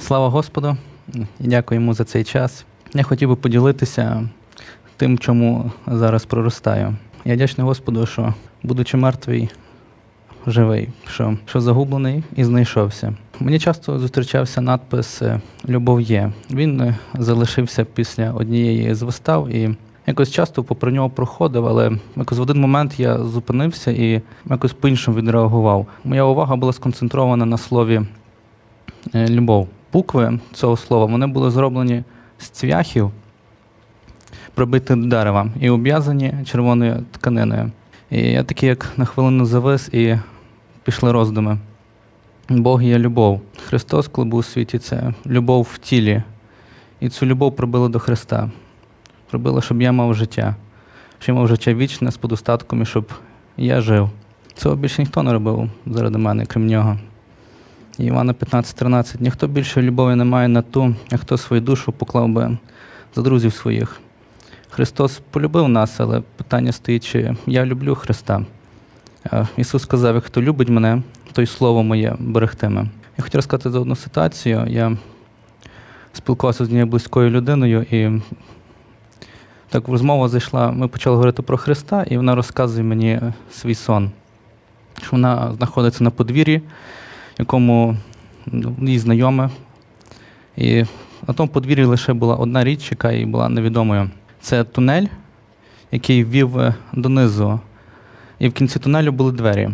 Слава Господу йому за цей час. Я хотів би поділитися тим, чому зараз проростаю. Я вдячний Господу, що, будучи мертвий, живий, що, що загублений і знайшовся. Мені часто зустрічався надпис Любов є. Він залишився після однієї з вистав і якось часто попри нього проходив, але якось в один момент я зупинився і якось по-іншому відреагував. Моя увага була сконцентрована на слові любов. Букви цього слова вони були зроблені з цвяхів, прибиті до дерева і обв'язані червоною тканиною. І я такий, як на хвилину завис, і пішли роздуми. Бог є любов. Христос, коли був у світі, це любов в тілі. І цю любов прибили до Христа. Прибили, щоб я мав життя, щоб я мав життя вічне з подостатком і щоб я жив. Цього більше ніхто не робив заради мене, крім нього. Івана 15.13. Ніхто більше любові не має на ту, хто свою душу поклав би за друзів своїх. Христос полюбив нас, але питання стоїть, чи я люблю Христа. Е, Ісус сказав, хто любить мене, той слово моє берегтиме. Я хотів розказати за одну ситуацію. Я спілкувався з однією близькою людиною, і так розмова зайшла. Ми почали говорити про Христа, і вона розказує мені свій сон. Що вона знаходиться на подвір'ї, якому ну, їй знайоме. І на тому подвір'ї лише була одна річ, яка їй була невідомою. Це тунель, який вів е, донизу. І в кінці тунелю були двері.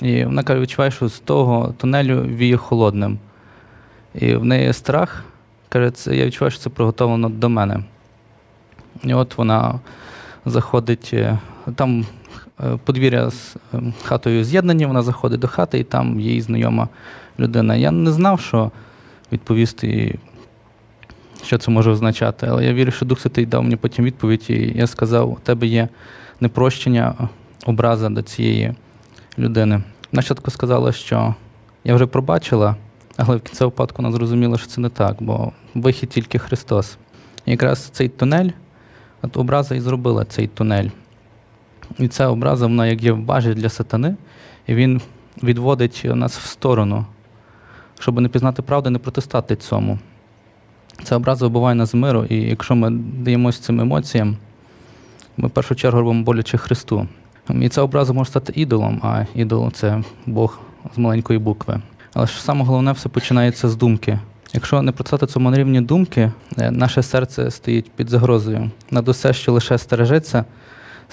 І вона каже, відчуває, що з того тунелю віє холодним. І в неї страх, каже, це, я відчуваю, що це приготовлено до мене. І от вона заходить, е, там подвір'я з е, хатою з'єднані, вона заходить до хати, і там їй знайома людина. Я не знав, що відповісти, що це може означати, але я вірю, що Дух Святий дав мені потім відповідь, і я сказав: у тебе є непрощення, образа до цієї людини. Вона чітко сказала, що я вже пробачила, але в кінцевому випадку вона зрозуміла, що це не так, бо вихід тільки Христос. І якраз цей тунель, от образа і зробила цей тунель. І ця образа, вона як є в бажі для сатани, і він відводить нас в сторону, щоб не пізнати правди, не протистати цьому. Ця образа вбиває нас з миру, і якщо ми даємося цим емоціям, ми в першу чергу робимо боляче Христу. І ця образа може стати ідолом, а ідол це Бог з маленької букви. Але ж саме головне все починається з думки. Якщо не процесати цьому на рівні думки, е, наше серце стоїть під загрозою. Над усе, що лише стережеться,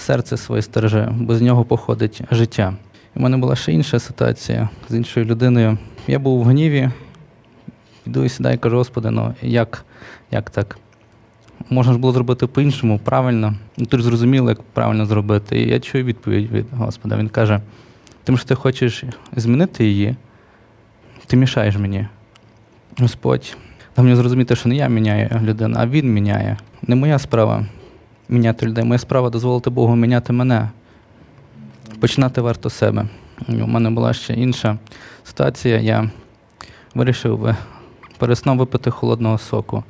серце своє стереже, бо з нього походить життя. У мене була ще інша ситуація з іншою людиною. Я був в гніві, йду і сідаю і кажу, Господи, ну як, як так? Можна ж було зробити по-іншому, правильно. Ну, ти ж зрозуміло, як правильно зробити. І я чую відповідь від Господа. Він каже: тим, що ти хочеш змінити її, ти мішаєш мені. Господь, дав мені зрозуміти, що не я міняю людину, а Він міняє. Не моя справа міняти людей, моя справа дозволити Богу міняти мене. Починати варто з себе. У мене була ще інша ситуація. Я вирішив е, перед сном випити холодного соку.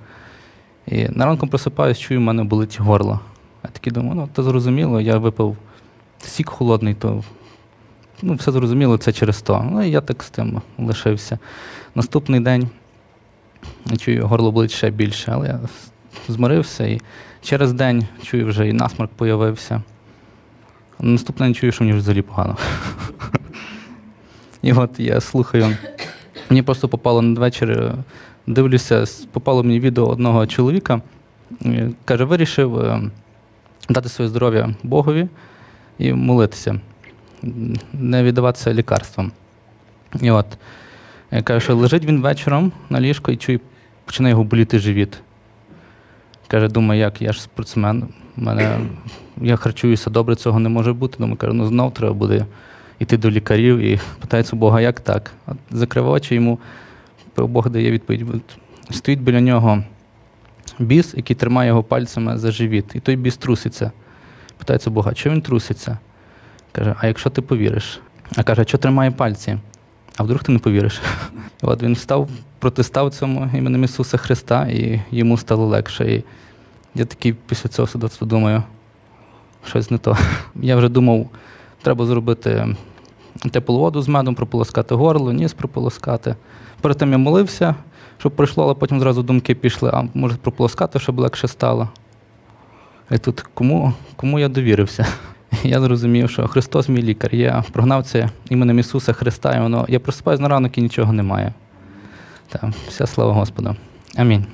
І на ранку просипаюсь, чую, в мене болить горло. Я такий думаю, ну то зрозуміло, я випив сік холодний, то ну, все зрозуміло, це через то. Ну і я так з тим лишився. Наступний день я чую, горло болить ще більше, але я змирився і через день чую, вже і насморк появився. Наступний день чую, що мені взагалі погано. І от я слухаю. Мені просто попало надвечір, е, дивлюся, попало мені відео одного чоловіка. е, Каже, вирішив е, дати своє здоров'я Богові і молитися, не віддаватися лікарствам. І от е, каже, що лежить він вечором на ліжку і чує, починає його боліти живіт. Каже, думаю, як я ж спортсмен, мене, я харчуюся добре, цього не може бути. Думаю, каже, ну знов треба буде йти до лікарів і питається Бога, як так? От закрив очі йому, Бог дає відповідь. Стоїть біля нього біс, який тримає його пальцями за живіт, і той біс труситься. Питається Бога, чого він труситься? Каже, а якщо ти повіриш? А каже, а що тримає пальці? А вдруг ти не повіриш? От він встав, протистав цьому іменем Ісуса Христа, і йому стало легше. І я такий після цього свідоцтва думаю, щось не то. Я вже думав, треба зробити теплу воду з медом, прополоскати горло, ніс прополоскати. Перед тим я молився, щоб пройшло, але потім зразу думки пішли, а може прополоскати, щоб легше стало. І тут кому, кому я довірився? Я зрозумів, що Христос мій лікар. Я прогнав це іменем Ісуса Христа, і воно я просипаюсь на ранок і нічого немає. Та, вся слава Господу. Амінь.